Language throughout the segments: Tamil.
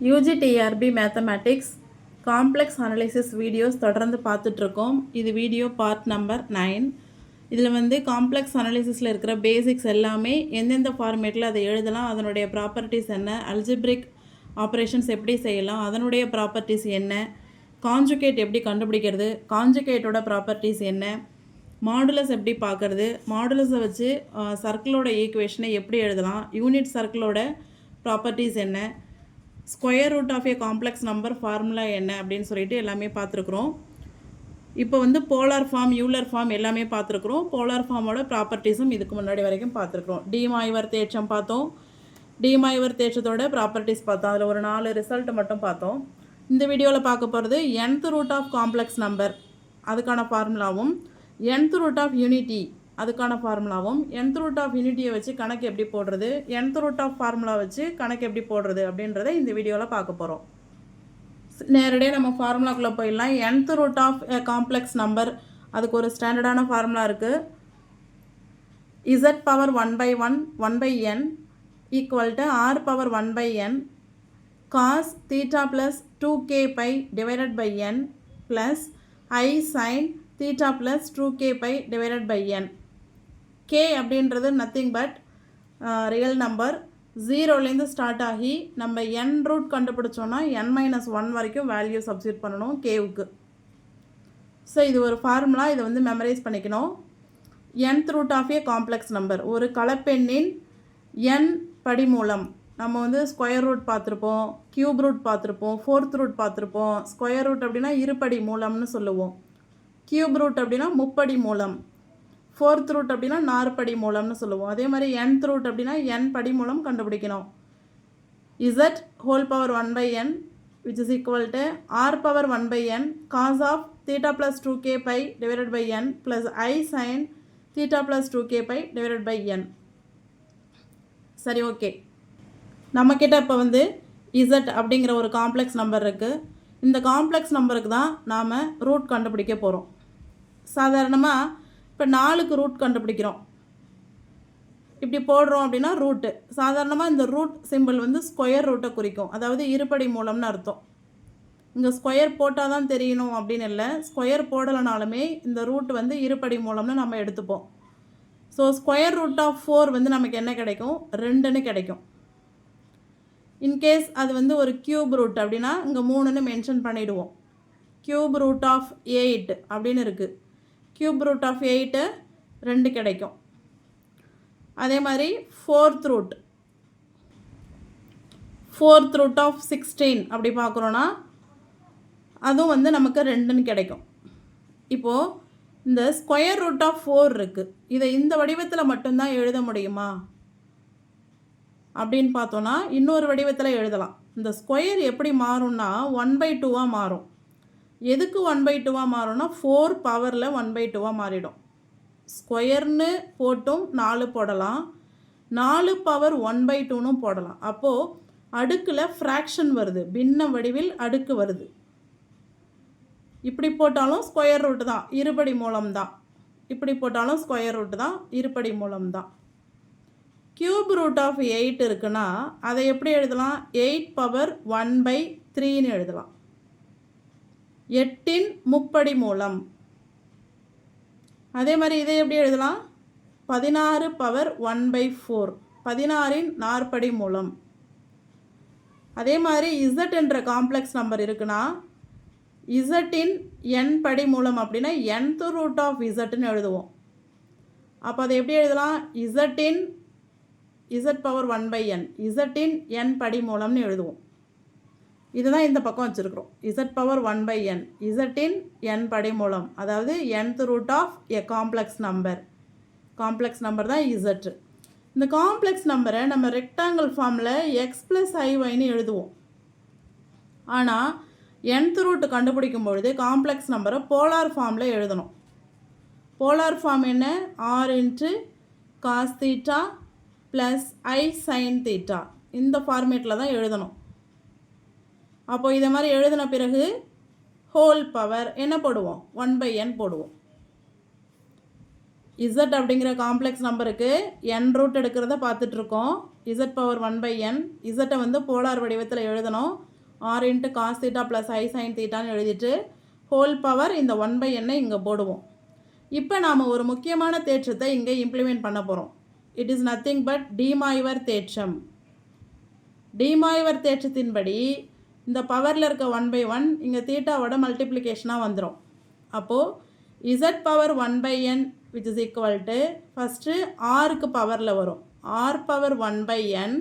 UGTRB mathematics complex analysis videos தொடர்ந்து பார்த்துட்ருக்கோம். இது வீடியோ பார்ட் நம்பர் நைன் இதில் வந்து காம்ப்ளெக்ஸ் அனலைசிஸில் இருக்கிற பேசிக்ஸ் எல்லாமே எந்தெந்த ஃபார்மேட்டில் அதை எழுதலாம் அதனுடைய ப்ராப்பர்ட்டிஸ் என்ன அல்ஜிப்ரிக் ஆப்ரேஷன்ஸ் எப்படி செய்யலாம் அதனுடைய ப்ராப்பர்ட்டிஸ் என்ன காஞ்சுகேட் எப்படி கண்டுபிடிக்கிறது காஞ்சுகேட்டோட ப்ராப்பர்ட்டிஸ் என்ன மாடுலஸ் எப்படி பார்க்குறது மாடுலஸை வச்சு சர்க்கிளோட ஈக்குவேஷனை எப்படி எழுதலாம் யூனிட் சர்க்கிளோட ப்ராப்பர்ட்டிஸ் என்ன square root of a complex number formula என்ன அப்படின்னு சொல்லிட்டு எல்லாமே பார்த்துருக்குறோம். இப்போ வந்து போலார் ஃபார்ம் யூலர் ஃபார்ம் எல்லாமே பார்த்துருக்குறோம். போலார் ஃபார்மோட ப்ராப்பர்ட்டிஸும் இதுக்கு முன்னாடி வரைக்கும் பார்த்துருக்குறோம். டிமாய்வர் தேற்றம் பார்த்தோம். டிமாய்வர் தேற்றத்தோட ப்ராப்பர்ட்டிஸ் பார்த்தோம். அதில் ஒரு நாலு ரிசல்ட் மட்டும் பார்த்தோம். இந்த வீடியோவில் பார்க்க போகிறது nth root of complex number அதுக்கான ஃபார்முலாவும் என்த் ரூட் ஆஃப் யூனிட்டி அதுக்கான ஃபார்முலாவும் nth ரூட் ஆஃப் யூனிட்டியை வச்சு கணக்கு எப்படி போடுறது என்த் ரூட் ஆஃப் ஃபார்முலா வச்சு கணக்கு எப்படி போடுறது அப்படின்றத இந்த வீடியோவில் பார்க்க போகிறோம் நேரடியாக நம்ம ஃபார்முலாக்குள்ளே போயிடலாம். Nth root of complex number அதுக்கு ஒரு ஸ்டாண்டர்டான ஃபார்முலா இருக்குது z power one by one one by n equal to r power one by n cos theta plus two k pi divided by n plus i sine theta plus two k pi divided by n k அப்படின்றது நத்திங் பட் ரியல் நம்பர் ஜீரோலேருந்து ஸ்டார்ட் ஆகி நம்ம என் ரூட் கண்டுபிடிச்சோன்னா என் மைனஸ் ஒன் வரைக்கும் வேல்யூ சப்ஸ்டியூட் பண்ணணும் கேவுக்கு ஸோ இது ஒரு ஃபார்முலா இதை வந்து மெமரைஸ் பண்ணிக்கணும். N root of a complex number ஒரு கலப்பெண்ணின் என் படிமூலம். நம்ம வந்து ஸ்கொயர் ரூட் பார்த்துருப்போம் கியூப் ரூட் பார்த்துருப்போம் ஃபோர்த் ரூட் பார்த்துருப்போம். ஸ்கொயர் ரூட் அப்படின்னா இருபடி மூலம்னு சொல்லுவோம். கியூப் ரூட் அப்படின்னா முப்படி மூலம். ஃபோர்த் ரூட் அப்படின்னா நாற்படி மூலம்னு சொல்லுவோம். அதே மாதிரி என்த் ரூட் அப்படின்னா என் படி மூலம் கண்டுபிடிக்கணும். Z whole power one by n which is equal to r power one by n cos of theta plus two k pi divided by n plus i sine theta plus two k pi divided by n சரி ஓகே நம்மக்கிட்ட இப்போ வந்து இசட் அப்படிங்கிற ஒரு காம்ப்ளெக்ஸ் நம்பர் இருக்குது இந்த காம்ப்ளெக்ஸ் நம்பருக்கு தான் நாம் ரூட் கண்டுபிடிக்க போகிறோம் சாதாரணமாக இப்போ நாலுக்கு ரூட் கண்டுபிடிக்கிறோம். இப்படி போடுறோம் அப்படின்னா ரூட்டு சாதாரணமாக இந்த ரூட் சிம்பிள் வந்து ஸ்கொயர் ரூட்டை குறிக்கும். அதாவது இருபடி மூலம்னு அர்த்தம். இங்கே ஸ்கொயர் போட்டால் தான் தெரியணும் அப்படின்னு இல்லை. ஸ்கொயர் போடலைனாலுமே இந்த ரூட் வந்து இருபடி மூலம்னு நம்ம எடுத்துப்போம். So square root of four வந்து நமக்கு என்ன கிடைக்கும்? ரெண்டுன்னு கிடைக்கும். இன்கேஸ் அது வந்து ஒரு கியூப் ரூட் அப்படின்னா இங்கே மூணுன்னு மென்ஷன் பண்ணிவிடுவோம் கியூப் ரூட் ஆஃப் எயிட் அப்படின்னு இருக்குது க்யூப் ரூட் ஆஃப் எயிட்டு ரெண்டு கிடைக்கும். அதே மாதிரி fourth root fourth root of sixteen அப்படி பார்க்குறோன்னா அதுவும் வந்து நமக்கு ரெண்டுன்னு கிடைக்கும். இப்போது இந்த ஸ்கொயர் ரூட் ஆஃப் ஃபோர் இருக்குது இதை இந்த வடிவத்தில் மட்டும்தான் எழுத முடியுமா? அப்படின்னு பார்த்தோன்னா இன்னொரு வடிவத்தில் எழுதலாம். இந்த ஸ்கொயர் எப்படி மாறும்னா ஒன் பை டூவாக மாறும். எதுக்கு ஒன் பை டூவாக மாறும்னா ஃபோர் பவரில் ஒன் பை டூவாக மாறிடும். ஸ்கொயர்னு போட்டும் நாலு போடலாம். நாலு பவர் ஒன் பை டூனும் போடலாம். அப்போது அடுக்கில் ஃப்ராக்ஷன் வருது. பின்ன வடிவில் அடுக்கு வருது. இப்படி போட்டாலும் ஸ்கொயர் ரூட்டு தான். இருபடி மூலம் தான். இப்படி போட்டாலும் ஸ்கொயர் ரூட்டு தான். இருபடி மூலம்தான் cube cube root of eight இருக்குன்னா அதை எப்படி எழுதலாம்? எயிட் பவர் ஒன் பை த்ரீன்னு எழுதலாம். எட்டின் முப்படி மூலம். அதே மாதிரி இதை எப்படி எழுதலாம்? பதினாறு பவர் ஒன் பை ஃபோர். பதினாறின் நாற்படி மூலம். அதே மாதிரி இசட் என்ற காம்ப்ளெக்ஸ் நம்பர் இருக்குன்னா இசட்டின் என் படி மூலம் அப்படின்னா என்த் ரூட் ஆஃப் இசட்னு எழுதுவோம். அப்போ அதை எப்படி எழுதலாம்? இசட்டின் z power one by n இசட்டின் n படி மூலம்னு எழுதுவோம். இதுதான் இந்த பக்கம் வச்சுருக்குறோம். Z power one by n இசட்டின் n படி மூலம் அதாவது nth root of a complex number complex number தான் இசட் இந்த காம்ப்ளெக்ஸ் நம்பரை நம்ம ரெக்டாங்கிள் ஃபார்மில் எக்ஸ் ப்ளஸ் ஐஒய்னு எழுதுவோம். ஆனால் என்த் ரூட் கண்டுபிடிக்கும் பொழுது காம்ப்ளெக்ஸ் நம்பரை போலார் ஃபார்மில் எழுதணும். போலார் ஃபார்ம் என்ன? R into cos theta plus i sine theta இந்த ஃபார்மேட்டில் தான் எழுதணும். அப்போ இதை மாதிரி எழுதின பிறகு ஹோல் பவர் என்ன போடுவோம்? ஒன் பை என் போடுவோம். இசட் அப்படிங்கிற காம்ப்ளெக்ஸ் நம்பருக்கு என் ரூட் எடுக்கிறத பார்த்துட்ருக்கோம். Z power one by n இசட்டை வந்து போலார் வடிவத்தில் எழுதணும். R into cos theta plus i sine தீட்டான்னு எழுதிட்டு ஹோல் பவர் இந்த ஒன் பை எண்ணை இங்கே போடுவோம். இப்போ நாம் ஒரு முக்கியமான தேற்றத்தை இங்கே இம்ப்ளிமெண்ட் பண்ண போகிறோம் it is nothing but De Moivre தேற்றம். டிமாய்வர் தேற்றத்தின்படி இந்த பவரில் இருக்க ஒன் பை ஒன் இங்கே தீட்டாவோட மல்டிப்ளிகேஷனாக வந்துடும் அப்போது z power one by n which is equal to first ஆருக்கு பவரில் வரும். R power one by n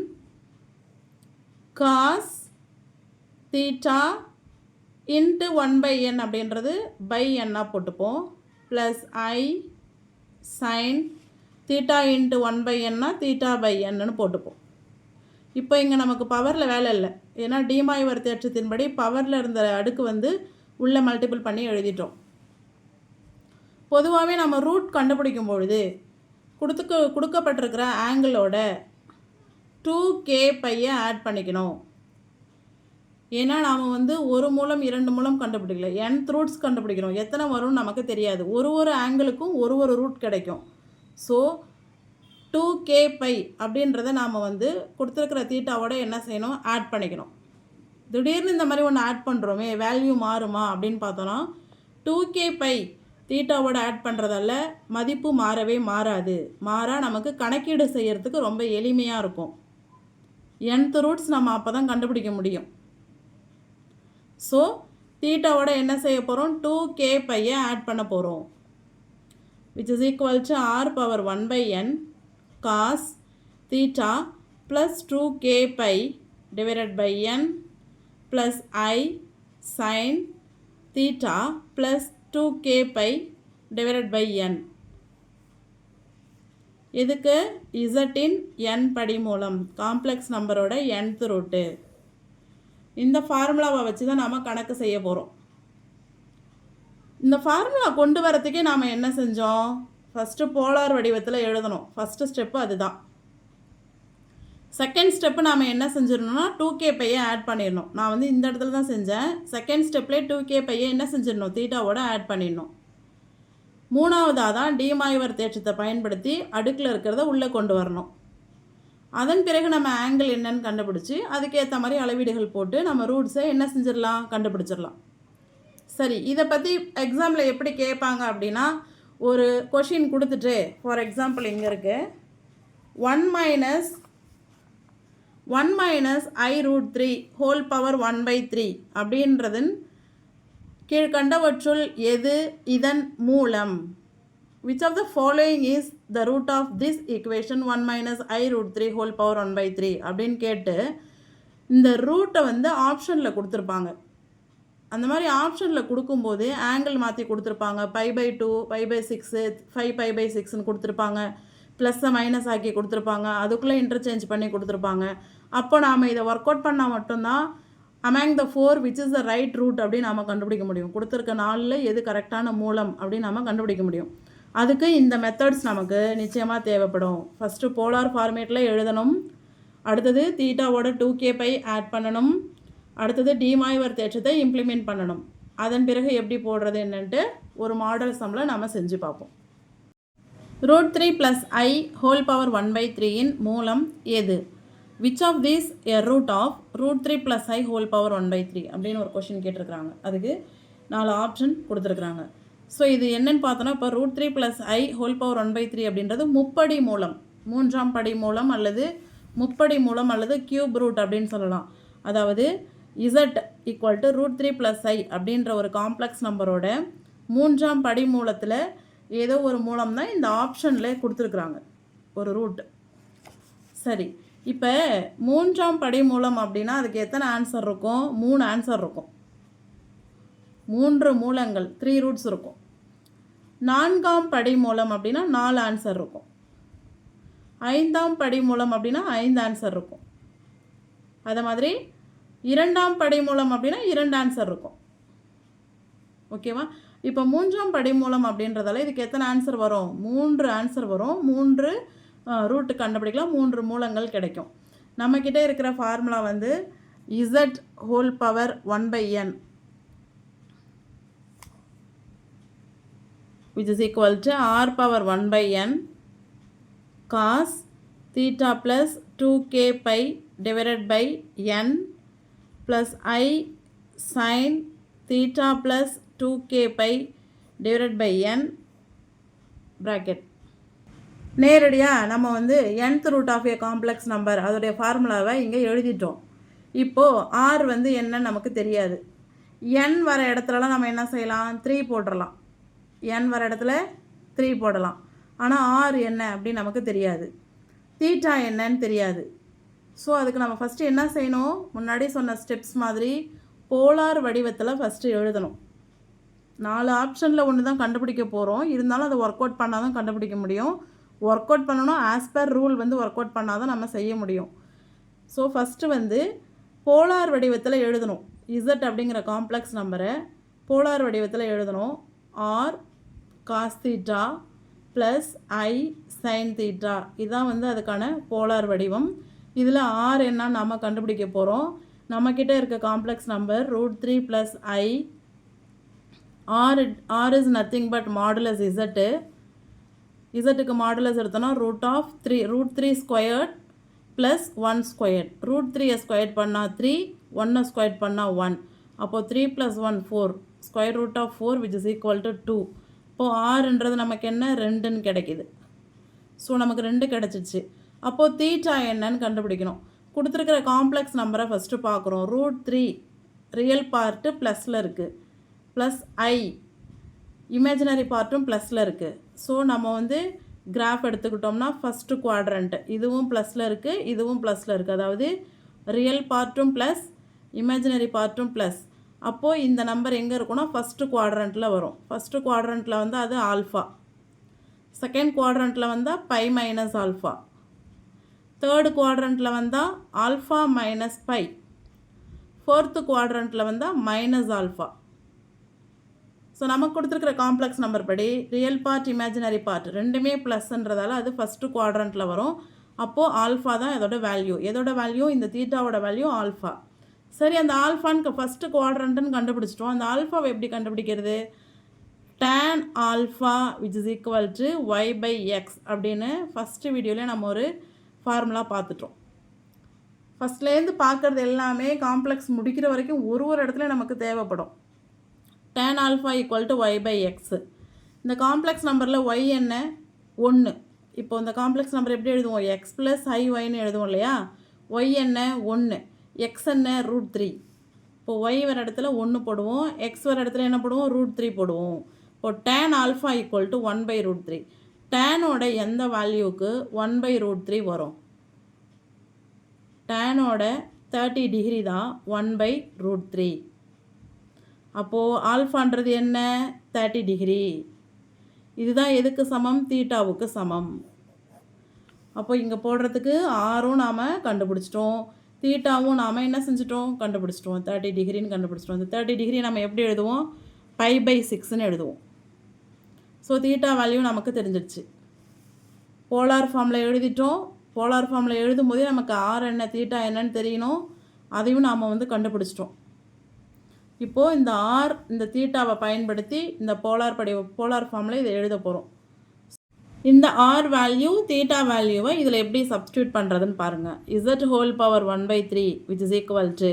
cos theta into one by n அப்படின்றது பை என்னாக போட்டுப்போம். Plus i sine theta into one by என்னா தீட்டா பை என்னன்னு போட்டுப்போம். இப்போ இங்கே நமக்கு பவரில் வேலை இல்லை. ஏன்னா டிமாயுவர் தேற்றத்தின்படி பவரில் இருந்த அடுக்கு வந்து உள்ளே மல்டிபிள் பண்ணி எழுதிட்டோம். பொதுவாகவே நம்ம ரூட் கண்டுபிடிக்கும் பொழுது கொடுத்துக்க கொடுக்கப்பட்டிருக்கிற ஆங்கிளோட டூ கே பையை ஆட் பண்ணிக்கணும். ஏன்னா நாம் வந்து ஒரு மூலம் இரண்டு மூலம் கண்டுபிடிக்கல. என் ரூட்ஸ் கண்டுபிடிக்கிறோம். எத்தனை வரும்னு நமக்கு தெரியாது. ஒரு ஒரு ஆங்கிளுக்கும் ஒரு ஒரு ரூட் கிடைக்கும். ஸோ டூ கே பை அப்படின்றத நாம் வந்து கொடுத்துருக்கிற தீட்டாவோட என்ன செய்யணும்? ஆட் பண்ணிக்கணும். திடீர்னு இந்த மாதிரி ஒன்று ஆட் பண்ணுறோமே வேல்யூ மாறுமா அப்படின்னு பார்த்தோன்னா டூ கே பை தீட்டாவோட ஆட் பண்ணுறதால மதிப்பு மாறவே மாறாது. மாறா நமக்கு கணக்கீடு செய்கிறதுக்கு ரொம்ப எளிமையாக இருக்கும். nth ரூட்ஸ் நம்ம அப்போ தான் கண்டுபிடிக்க முடியும். ஸோ தீட்டாவோட என்ன செய்ய போகிறோம் டூ கே பையை ஆட் பண்ண போகிறோம் which is equal to r power one by n cos theta plus two k pi divided by n plus i sine theta plus two k pi divided by n இதுக்கு இசட்டின் என் படி மூலம் காம்ப்ளெக்ஸ் நம்பரோட என்த் ரூட்டு இந்த ஃபார்முலாவை வச்சு தான் நாம் கணக்கு செய்ய போகிறோம் இந்த ஃபார்முலா கொண்டு வரத்துக்கே நாம் என்ன செஞ்சோம்? ஃபஸ்ட்டு போலார் வடிவத்தில் எழுதணும். ஃபஸ்ட்டு ஸ்டெப்பு அதுதான். செகண்ட் ஸ்டெப்பு நாம் என்ன செஞ்சிடணும்னா டூ கே பையை ஆட் பண்ணிடணும். நான் வந்து இந்த இடத்துல தான் செஞ்சேன். செகண்ட் ஸ்டெப்லேயே டூ கே பையை என்ன செஞ்சிடணும்? தீட்டாவோட ஆட் பண்ணிடணும். மூணாவதாக தான் டிமாய்வர் தேற்றத்தை பயன்படுத்தி அடுக்கில் இருக்கிறத உள்ளே கொண்டு வரணும். அதன் பிறகு நம்ம ஆங்கிள் என்னன்னு கண்டுபிடிச்சி அதுக்கேற்ற மாதிரி அளவீடுகள் போட்டு நம்ம ரூட்ஸை என்ன செஞ்சிடலாம்? கண்டுபிடிச்சிடலாம். சரி இதை பற்றி எக்ஸாமில் எப்படி கேட்பாங்க அப்படின்னா ஒரு கொஷின் கொடுத்துட்டு ஃபார் எக்ஸாம்பிள் இங்கே இருக்கு. One minus one minus i root three whole power one by three அப்படின்றதன் கீழ்கண்டவற்றுள் எது இதன் மூலம்? Which of the following is the root of this equation one minus i root three whole power one by three அப்படின்னு கேட்டு இந்த ரூட்டை வந்து ஆப்ஷனில் கொடுத்துருப்பாங்க. அந்த மாதிரி ஆப்ஷனில் கொடுக்கும்போது ஆங்கிள் மாற்றி கொடுத்துருப்பாங்க. Pi by two pi by six five pi by சிக்ஸ்னு கொடுத்துருப்பாங்க. ப்ளஸ்ஸை மைனஸ் ஆக்கி கொடுத்துருப்பாங்க. அதுக்குள்ளே இன்டர்சேஞ்ச் பண்ணி கொடுத்துருப்பாங்க. அப்போ நாம் இதை ஒர்க் அவுட் பண்ணால் மட்டும்தான் among the four which is the right root அப்படின்னு நாம் கண்டுபிடிக்க முடியும். கொடுத்துருக்க நாளில் எது கரெக்டான மூலம் அப்படின்னு நாம் கண்டுபிடிக்க முடியும். அதுக்கு இந்த மெத்தட்ஸ் நமக்கு நிச்சயமாக தேவைப்படும். ஃபஸ்ட்டு போலார் ஃபார்மேட்டில் எழுதணும். அடுத்தது தீட்டாவோட டூ கே பை ஆட் பண்ணணும். அடுத்தது டிமாய்வர் தேற்றத்தை இம்ப்ளிமெண்ட் பண்ணணும். அதன் பிறகு எப்படி போடுறது என்னன்ட்டு ஒரு மாடல் சம்மில் நம்ம செஞ்சு பார்ப்போம். Root three plus i whole power one by த்ரீயின் மூலம் எது? Which of these a root of root three plus i whole power one by three அப்படின்னு ஒரு கொஷின் கேட்டிருக்கிறாங்க. அதுக்கு நாலு ஆப்ஷன் கொடுத்துருக்குறாங்க. ஸோ இது என்னென்னு பார்த்தோன்னா இப்போ root three plus i whole power one by three அப்படின்றது முப்படி மூலம் மூன்றாம் படி மூலம் அல்லது முப்படி மூலம் அல்லது கியூப் ரூட் அப்படின்னு சொல்லலாம். அதாவது z equal to root three plus i அப்படின்ற ஒரு காம்ப்ளெக்ஸ் நம்பரோட மூன்றாம் படி மூலத்தில் ஏதோ ஒரு மூலம் தான் இந்த ஆப்ஷனில் கொடுத்துருக்குறாங்க. ஒரு ரூட் சரி. இப்போ மூன்றாம் படி மூலம் அப்படின்னா அதுக்கு எத்தனை ஆன்சர் இருக்கும்? மூணு ஆன்சர் இருக்கும். மூன்று மூலங்கள் த்ரீ ரூட்ஸ் இருக்கும். நான்காம் படி மூலம் அப்படின்னா நாலு ஆன்சர் இருக்கும். ஐந்தாம் படி மூலம் அப்படின்னா ஐந்து ஆன்சர் இருக்கும். அதை மாதிரி இரண்டாம் படை மூலம் அப்படின்னா இரண்டு ஆன்சர் இருக்கும். ஓகேவா இப்போ மூன்றாம் படை மூலம் அப்படின்றதால இதுக்கு எத்தனை ஆன்சர் வரும்? மூன்று ஆன்சர் வரும். மூன்று ரூட்டு கண்டுபிடிக்கலாம். மூன்று மூலங்கள் கிடைக்கும். நம்மக்கிட்ட இருக்கிற ஃபார்முலா வந்து z whole power one by n which is equal to r power 1 by n cos theta plus 2k pi divided by n plus i sine theta plus two k pi divide by n bracket நேரடியாக நம்ம வந்து nth root of a complex number அதோடைய ஃபார்முலாவை இங்கே எழுதிட்டோம். இப்போது ஆர் வந்து என்னன்னு நமக்கு தெரியாது. என் வர இடத்துலலாம் நம்ம என்ன செய்யலாம்? த்ரீ போட்டுடலாம் என் வர இடத்துல த்ரீ போடலாம். ஆனால் ஆர் என்ன அப்படின்னு நமக்கு தெரியாது. தீட்டா என்னன்னு தெரியாது. ஸோ அதுக்கு நம்ம ஃபஸ்ட்டு என்ன செய்யணும்? முன்னாடி சொன்ன ஸ்டெப்ஸ் மாதிரி போலார் வடிவத்தில் ஃபஸ்ட்டு எழுதணும். நாலு ஆப்ஷனில் ஒன்று தான் கண்டுபிடிக்க போகிறோம் இருந்தாலும் அதை ஒர்க் அவுட் பண்ணால் தான் கண்டுபிடிக்க முடியும். ஒர்க் அவுட் பண்ணணும் ஆஸ் பர் ரூல் வந்து ஒர்க் அவுட் பண்ணால் தான் நம்ம செய்ய முடியும். ஸோ ஃபஸ்ட்டு வந்து போலார் வடிவத்தில் எழுதணும். இசட் அப்படிங்கிற காம்ப்ளெக்ஸ் நம்பரை போலார் வடிவத்தில் எழுதணும். R cos theta plus i sine theta இதுதான் வந்து அதுக்கான போலார் வடிவம். இதில் ஆர் என்ன நம்ம கண்டுபிடிக்க போகிறோம் நம்மக்கிட்ட இருக்க complex number root three plus i r r is nothing but modulus z இசட்டுக்கு modulus எடுத்தோன்னா root of three root three squared plus one squared root த்ரீயை ஸ்கொயர் பண்ணால் த்ரீ ஒன்னை ஸ்கொயர் பண்ணால் ஒன் அப்போது three plus one four square root of four which is equal to two இப்போது ஆறுன்றது நமக்கு என்ன? ரெண்டுன்னு கிடைக்கிது. ஸோ நமக்கு ரெண்டு கிடச்சிச்சு அப்போது தீட்டா என்னன்னு கண்டுபிடிக்கணும். கொடுத்துருக்கிற காம்ப்ளெக்ஸ் நம்பரை ஃபஸ்ட்டு பார்க்குறோம். ரூட் த்ரீ ரியல் பார்ட்டு ப்ளஸில் இருக்குது ப்ளஸ் ஐ இமேஜினரி பார்ட்டும் ப்ளஸில் இருக்குது ஸோ நம்ம வந்து கிராஃப் எடுத்துக்கிட்டோம்னா ஃபஸ்ட்டு குவாட்ரண்ட்டு இதுவும் ப்ளஸில் இருக்குது இதுவும் ப்ளஸில் இருக்குது அதாவது ரியல் பார்ட்டும் ப்ளஸ் இமேஜினரி பார்ட்டும் ப்ளஸ் அப்போது இந்த நம்பர் எங்கே இருக்குன்னா ஃபஸ்ட்டு குவாட்ரண்ட்டில் வரும். ஃபஸ்ட்டு குவாட்ரண்ட்டில் வந்து அது ஆல்ஃபா செகண்ட் குவாட்ரண்ட்டில் வந்தால் பை மைனஸ் ஆல்ஃபா தேர்டு குவாட்ரண்ட்டில் வந்தால் ஆல்ஃபா மைனஸ் பை ஃபோர்த்து குவாட்ரண்ட்டில் வந்தால் மைனஸ் ஆல்ஃபா ஸோ நமக்கு கொடுத்துருக்குற காம்ப்ளெக்ஸ் நம்பர் படி ரியல் பார்ட் இமேஜினரி பார்ட் ரெண்டுமே ப்ளஸ்ன்றதால அது ஃபஸ்ட்டு குவாட்ரண்ட்டில் வரும். அப்போது ஆல்ஃபா தான் இதோட வேல்யூ எதோட வேல்யூ இந்த தீட்டாவோட வேல்யூ ஆல்ஃபா சரி அந்த ஆல்ஃபான்னு ஃபஸ்ட்டு குவாட்ரண்ட்டுன்னு கண்டுபிடிச்சிட்டோம். அந்த ஆல்ஃபாவை எப்படி கண்டுபிடிக்கிறது? Tan alpha which is equal to y by x அப்படின்னு ஃபஸ்ட்டு வீடியோவில் நம்ம ஒரு ஃபார்முலா பார்த்துட்டோம். ஃபஸ்ட்லேருந்து பார்க்குறது எல்லாமே காம்ப்ளெக்ஸ் முடிக்கிற வரைக்கும் ஒரு ஒரு இடத்துல நமக்கு தேவைப்படும். Tan alpha equal to y by x இந்த காம்ப்ளெக்ஸ் நம்பரில் ஒய் என்ன? ஒன்று இப்போ இந்த காம்ப்ளெக்ஸ் நம்பர் எப்படி எழுதுவோம்? எக்ஸ் ப்ளஸ் ஐ ஒய்னு எழுதுவோம் இல்லையா? ஒய் என்ன? ஒன்று எக்ஸ் என்ன? ரூட் த்ரீ இப்போ ஒய் வர இடத்துல ஒன்று போடுவோம். எக்ஸ் வர இடத்துல என்ன போடுவோம்? ரூட் த்ரீ போடுவோம். இப்போ tan alpha equal to one by root three டேனோட எந்த வேல்யூக்கு ஒன் பை ரூட் த்ரீ வரும்? டேனோட தேர்ட்டி டிகிரி தான் ஒன் பை ரூட் த்ரீ அப்போது ஆல்ஃபான்றது என்ன? தேர்ட்டி டிகிரி இதுதான் எதுக்கு சமம்? தீட்டாவுக்கு சமம். அப்போ இங்கே போடுறதுக்கு ஆறும் நாம் கண்டுபிடிச்சிட்டோம். தீட்டாவும் நாம் என்ன செஞ்சிட்டோம்? கண்டுபிடிச்சிட்டோம். தேர்ட்டி டிகிரின்னு கண்டுபிடிச்சிட்டோம். இந்த தேர்ட்டி டிகிரி நம்ம எப்படி எழுதுவோம்? பை பை சிக்ஸ்னு எழுதுவோம். ஸோ தீட்டா வேல்யூ நமக்கு தெரிஞ்சிடுச்சு. போலார் ஃபார்மில் எழுதிட்டோம். போலார் ஃபார்மில் எழுதும் போதே நமக்கு ஆர் என்ன தீட்டா என்னன்னு தெரியணும். அதையும் நாம் வந்து கண்டுபிடிச்சிட்டோம். இப்போது இந்த ஆர் இந்த தீட்டாவை பயன்படுத்தி இந்த போலார் படி போலார் ஃபார்மில் இதை எழுத போகிறோம் இந்த ஆர் வேல்யூ தீட்டா வேல்யூவை இதில் எப்படி சப்ஸ்டியூட் பண்ணுறதுன்னு பாருங்கள் z whole power one by three which is equal to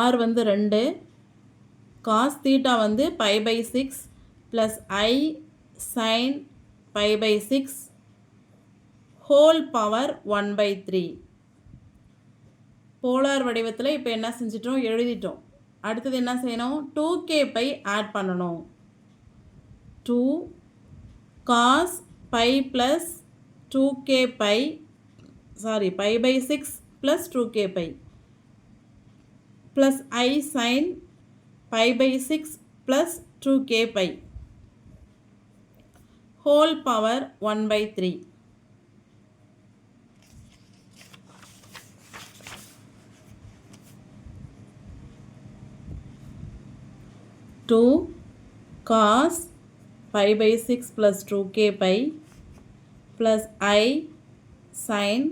r வந்து ரெண்டு காஸ் தீட்டா வந்து pi by six plus i sine pi by six whole power one by three polar வடிவத்தில் இப்போ என்ன செஞ்சிட்டோம்? எழுதிட்டோம். அடுத்தது என்ன செய்யணும்? டூ கே பை ஆட் பண்ணணும். Two cos pi plus two k pi sorry pi by six plus two k pi plus i sine pi by six plus two k pi whole power one by three two cos pi by six plus two k pi plus i sine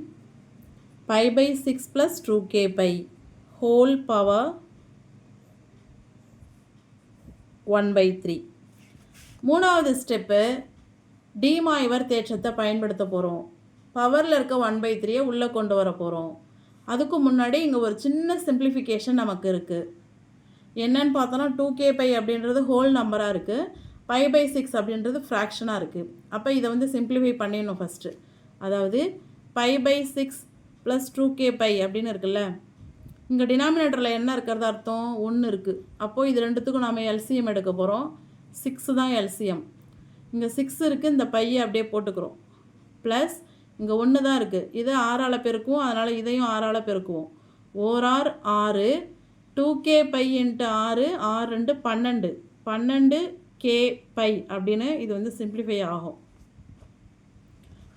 pi by six plus two k pi whole power one by three மூணாவது ஸ்டெப்பு டிமாய்வர் தேற்றத்தை பயன்படுத்த போகிறோம் பவரில் இருக்க ஒன் பை த்ரீயை உள்ளே கொண்டு வர போகிறோம் அதுக்கு முன்னாடி இங்கே ஒரு சின்ன சிம்பிளிஃபிகேஷன் நமக்கு இருக்குது என்னன்னு பார்த்தோன்னா டூ கே பை அப்படின்றது ஹோல் நம்பராக இருக்குது பை பை சிக்ஸ் அப்படின்றது ஃப்ராக்ஷனாக இருக்குது அப்போ இதை வந்து சிம்பிளிஃபை பண்ணிடணும் ஃபஸ்ட்டு அதாவது pi by six plus two k pi அப்படின்னு இருக்குல்ல. இங்கே டினாமினேட்டரில் என்ன இருக்கிறது அர்த்தம்? ஒன்று இருக்குது அப்போது இது ரெண்டுத்துக்கும் நம்ம எல்சிஎம் எடுக்க போகிறோம் சிக்ஸு தான் எல்சிஎம் இங்கே சிக்ஸ் இருக்குது இந்த பையை அப்படியே போட்டுக்கிறோம். ப்ளஸ் இங்கே ஒன்று தான் இருக்குது இதை ஆறால் பெருக்குவோம் அதனால் இதையும் ஆறால் பெருக்குவோம். ஓர் ஆர் ஆறு. டூ கே பை இன்ட்டு ஆறு ஆறு ரெண்டு பன்னெண்டு. பன்னெண்டு கே பை அப்படின்னு இது வந்து சிம்பிளிஃபை ஆகும்.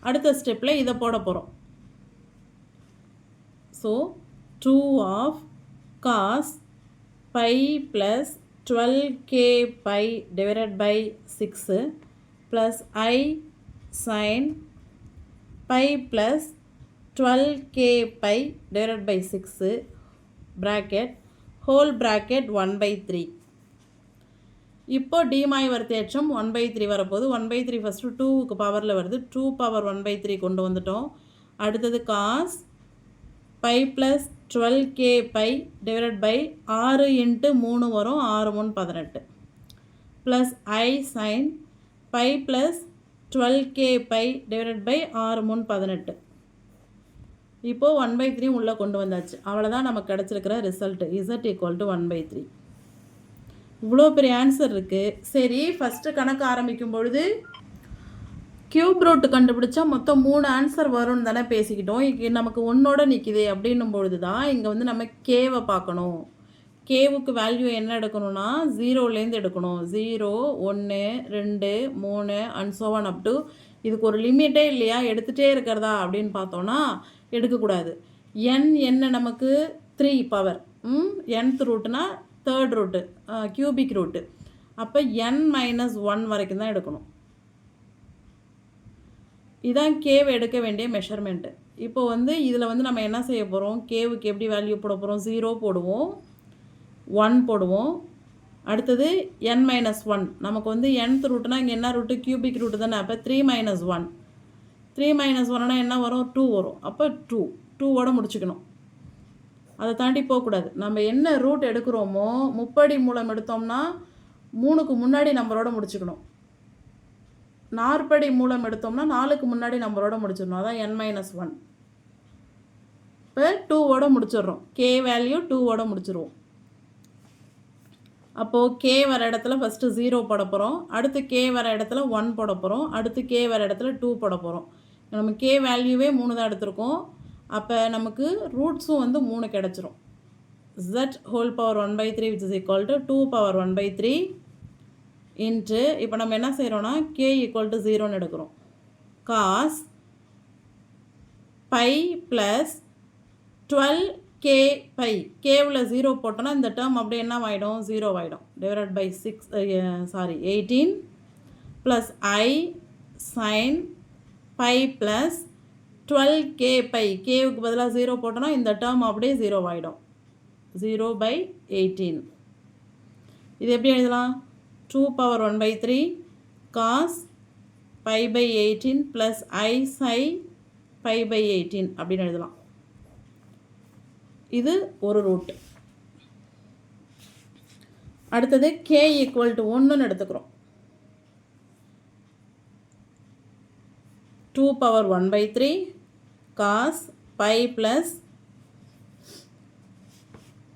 அடுத்த ஸ்டெப்பில் இதை போட போகிறோம் so two of cos pi plus twelve k pi divided by six plus i sine pi plus twelve k pi divide by six bracket whole bracket one by three இப்போ டிமாய்வர் தேற்றம் ஒன் பை த்ரீ வரப்போகுது. ஒன் பை த்ரீ ஃபஸ்ட்டு டூவுக்கு பவரில் வருது. Two power one by three கொண்டு வந்துட்டோம். அடுத்தது cos pi plus twelve k pi divide by ஆறு இன்ட்டு மூணு வரும். ஆறு மூணு பதினெட்டு. Plus i sine pi plus twelve k pi divided by ஆறு மூணு பதினெட்டு. இப்போது ஒன் பை த்ரீ உள்ளே கொண்டு வந்தாச்சு. அவ்வளோதான் நமக்கு கிடச்சிருக்கிற result z equal to one by three இவ்வளோ பெரிய ஆன்சர் இருக்குது சரி ஃபஸ்ட்டு கணக்கு ஆரம்பிக்கும் பொழுது கியூப் ரூட் கண்டுபிடிச்சா மொத்தம் மூணு ஆன்சர் வரும்னு தானே பேசிக்கிட்டோம். நமக்கு ஒன்றோட நிற்கிது அப்படின்னும் பொழுது தான் இங்கே வந்து நம்ம கேவை பார்க்கணும். கேவுக்கு வேல்யூ என்ன எடுக்கணும்னா ஜீரோலேருந்து எடுக்கணும். ஜீரோ ஒன்று ரெண்டு மூணு அண்ட் சோவன் அப் டு இதுக்கு ஒரு லிமிட்டே இல்லையா? எடுத்துகிட்டே இருக்கிறதா? அப்படின்னு பார்த்தோன்னா எடுக்கக்கூடாது. என் என்ன நமக்கு த்ரீ பவர் என்த் ரூட்னா தேர்ட் ரூட்டு கியூபிக் ரூட்டு அப்போ என் மைனஸ் ஒன் வரைக்கும் தான் எடுக்கணும். இதான் கேவ் எடுக்க வேண்டிய மெஷர்மெண்ட்டு இப்போ வந்து இதில் வந்து நம்ம என்ன செய்ய போகிறோம் கேவுக்கு எப்படி வேல்யூ போட போகிறோம் ஜீரோ போடுவோம். ஒன் போடுவோம். அடுத்தது என் மைனஸ் ஒன் நமக்கு வந்து என்த் ரூட்னா இங்கே என்ன ரூட்டு கியூபிக் ரூட்டு தானே. அப்போ three minus one three minus ஒன்னா என்ன வரும்? டூ வரும். அப்போ டூ டூவோட முடிச்சுக்கணும். அதை தாண்டி போகக்கூடாது நம்ம என்ன ரூட் எடுக்கிறோமோ முப்படி மூலம் எடுத்தோம்னா மூணுக்கு முன்னாடி நம்பரோட முடிச்சுக்கணும். நாற்படி மூலம் எடுத்தோம்னா நாலுக்கு முன்னாடி நம்பரோட முடிச்சிடணும். அதான் என் மைனஸ் ஒன் இப்போ டூவோட முடிச்சிடுறோம். கே வேல்யூ டூவோட முடிச்சிடுவோம் அப்போது கே வர இடத்துல ஃபஸ்ட்டு ஜீரோ போட போகிறோம் அடுத்து கே வர இடத்துல ஒன் போட போகிறோம் அடுத்து கே வர இடத்துல டூ போட போகிறோம் நம்ம கே வேல்யூவே மூணு தான் எடுத்திருக்கோம். அப்போ நமக்கு ரூட்ஸும் வந்து மூணு கிடச்சிரும். Zed whole power one by three which is equal to two power one by three into இப்போ நம்ம என்ன செய்கிறோன்னா கே ஈக்குவல் டு ஜீரோன்னு எடுக்கிறோம். Cos pi plus twelve k pi Cavill zero போட்டோன்னா இந்த டேர்ம் அப்படியே என்ன ஆகிடும் ஜீரோ ஆகிடும் divide by six sorry eighteen plus i sine pi plus twelve k pi கேவுக்கு பதிலாக ஜீரோ போட்டோன்னா இந்த டேர்ம் அப்படியே ஜீரோ ஆகிடும் ஜீரோ பை எயிட்டீன் இது எப்படி எழுதலாம்? Two power one by three cos pi by eighteen plus i sin pi by eighteen அப்படின்னு எழுதலாம். இது ஒரு ரூட் அடுத்தது கே ஈக்குவல் டு ஒன்றுன்னு எடுத்துக்கிறோம். Two power one by three cos pi plus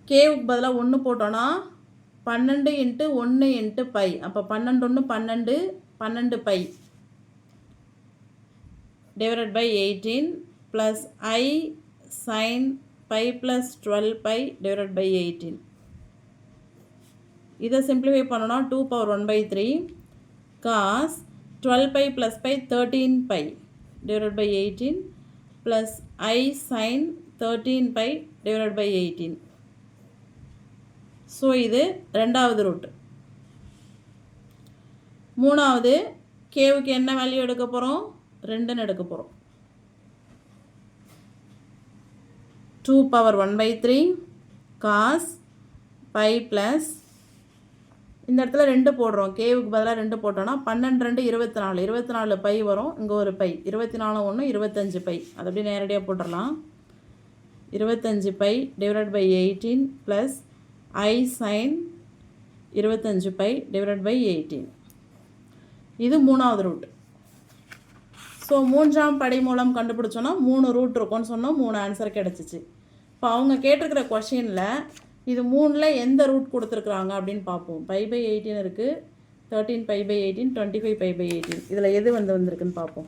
கேவுக்கு பதிலாக ஒன்று போட்டோன்னா பன்னெண்டு இன்ட்டு ஒன்று இன்ட்டு பை அப்போ பன்னெண்டு ஒன்று பன்னெண்டு பன்னெண்டு pi divided by eighteen plus i sine pi plus twelve pi divide by eighteen இதை சிம்பிளிஃபை பண்ணோன்னா to power one by three cos twelve pi plus pi thirteen pi divide by eighteen plus i sine thirteen pi divide by eighteen so இது ரெண்டாவது ரூட் மூணாவது கேவுக்கு என்ன வேல்யூ எடுக்க போகிறோம் ரெண்டுன்னு எடுக்க போகிறோம் to power one by three cos pi plus இந்த இடத்துல ரெண்டு போடுறோம். கேவுக்கு பதிலாக ரெண்டு போட்டோன்னா பன்னெண்டு ரெண்டு இருபத்தி நாலு இருபத்தி நாலு பை வரும். இங்கே ஒரு பை இருபத்தி நாலு ஒன்று இருபத்தஞ்சு பை அது அப்படியே நேரடியாக போட்டுடலாம். இருபத்தஞ்சு pi divide by eighteen plus i sine இருபத்தஞ்சு பை டிவைட் பை எயிட்டீன் இது மூணாவது ரூட் ஸோ மூன்றாம் படை மூலம் கண்டுபிடிச்சோன்னா மூணு ரூட் இருக்கும்னு சொன்னோம். மூணு ஆன்சர் கிடச்சிச்சு. இப்போ அவங்க கேட்டிருக்கிற கொஷினில் இது மூணில் எந்த ரூட் கொடுத்துருக்குறாங்க அப்படின்னு பார்ப்போம். பை பை எயிட்டீன் இருக்குது thirteen pi by eighteen twenty five pi by eighteen இதில் எது வந்து வந்திருக்குன்னு பார்ப்போம்.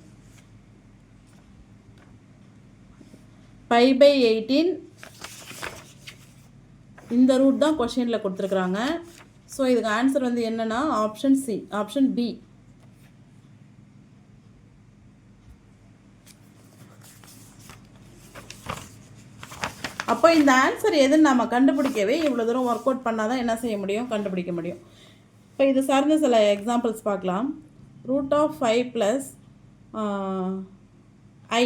பை பை எயிட்டீன் இந்த ரூட் தான் கொஷினில் கொடுத்துருக்குறாங்க. ஸோ இதுக்கு ஆன்சர் வந்து என்னென்னா ஆப்ஷன் சி ஆப்ஷன் பி அப்போ இந்த ஆன்சர் எதுன்னு நம்ம கண்டுபிடிக்கவே இவ்வளோ தூரம் ஒர்க் அவுட் பண்ணால் தான் என்ன செய்ய முடியும்? கண்டுபிடிக்க முடியும். இப்போ இது சார்ந்த சில எக்ஸாம்பிள்ஸ் பார்க்கலாம். Root of five plus i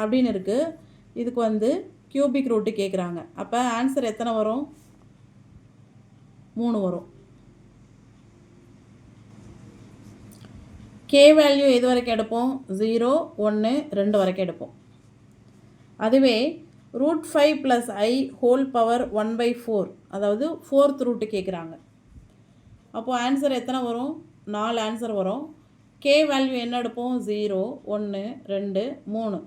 அப்படின்னு இருக்குது இதுக்கு வந்து கியூபிக் ரூட்டு கேட்குறாங்க அப்போ ஆன்சர் எத்தனை வரும்? மூணு வரும். கே வேல்யூ எது வரைக்கும் எடுப்போம்? ஜீரோ ஒன்று ரெண்டு வரைக்கும் எடுப்போம். அதுவே root five plus i whole power one by four அதாவது ஃபோர்த் ரூட்டு கேட்குறாங்க அப்போது ஆன்சர் எத்தனை வரும்? நாலு ஆன்சர் வரும். கே வேல்யூ என்ன எடுப்போம்? ஜீரோ ஒன்று ரெண்டு மூணு.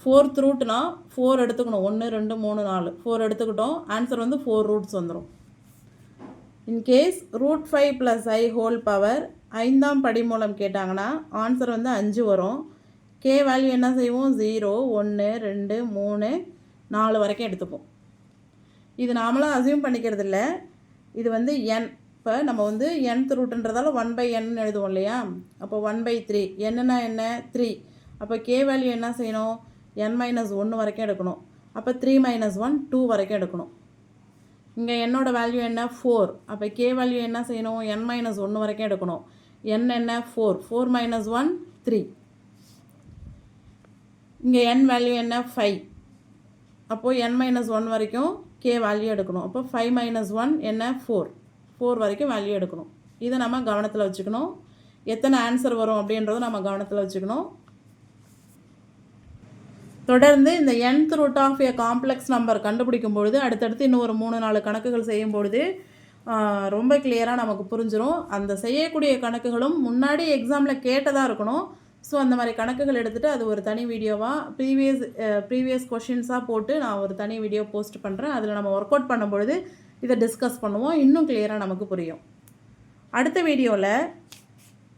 ஃபோர்த் ரூட்னா ஃபோர் எடுத்துக்கணும். ஒன்று ரெண்டு மூணு நாலு. ஃபோர் எடுத்துக்கிட்டோம். ஆன்சர் வந்து ஃபோர் ரூட்ஸ் வந்துடும் in case root five plus i whole power ஐந்தாம் படி மூலம் கேட்டாங்கன்னா ஆன்சர் வந்து அஞ்சு வரும். கே வேல்யூ என்ன செய்வோம்? ஜீரோ ஒன்று ரெண்டு மூணு நாலு வரைக்கும் எடுத்துப்போம். இது நாமளும் அசியூம் பண்ணிக்கிறது இல்லை இது வந்து என் இப்போ நம்ம வந்து என் ரூட்டுன்றதால ஒன் பை என்னு எழுதுவோம் இல்லையா? அப்போ ஒன் பை த்ரீ என்னன்னா என்ன? த்ரீ அப்போ கே வேல்யூ என்ன செய்யணும்? என் மைனஸ் ஒன்று வரைக்கும் எடுக்கணும். அப்போ த்ரீ மைனஸ் ஒன் டூ வரைக்கும் எடுக்கணும். இங்கே என்னோட வேல்யூ என்ன? ஃபோர் அப்போ கே வேல்யூ என்ன செய்யணும்? என் மைனஸ் ஒன்று வரைக்கும் எடுக்கணும். என் என்ன? Four four minus one three இங்கே என் வேல்யூ என்ன? ஃபைவ் அப்போது என் மைனஸ் ஒன் வரைக்கும் கே வேல்யூ எடுக்கணும். அப்போ ஃபைவ் மைனஸ் ஒன் என்ன? ஃபோர் ஃபோர் வரைக்கும் வேல்யூ எடுக்கணும். இதை நம்ம கவனத்தில் வச்சுக்கணும். எத்தனை ஆன்சர் வரும் அப்படின்றத நம்ம கவனத்தில் வச்சுக்கணும். தொடர்ந்து இந்த nth root of a complex number கண்டுபிடிக்கும் பொழுது அடுத்தடுத்து இன்னும் ஒரு மூணு நாலு கணக்குகள் செய்யும் பொழுது ரொம்ப கிளியராக நமக்கு புரிஞ்சிடும் அந்த செய்யக்கூடிய கணக்குகளும் முன்னாடி எக்ஸாமில் கேட்டதாக இருக்கணும். ஸோ அந்த மாதிரி கணக்குகள் எடுத்துகிட்டு அது ஒரு தனி வீடியோவாக ப்ரீவியஸ் ப்ரீவியஸ் கொஷின்ஸாக போட்டு நான் ஒரு தனி வீடியோ போஸ்ட் பண்ணுறேன் அதில் நம்ம ஒர்க் அவுட் பண்ணும்பொழுது இதை டிஸ்கஸ் பண்ணுவோம். இன்னும் கிளியராக நமக்கு புரியும். அடுத்த வீடியோவில்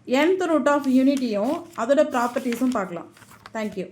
என்த் ரூட் ஆஃப் யூனிட்டியும் அதோட ப்ராப்பர்ட்டிஸும் பார்க்கலாம். தேங்க்யூ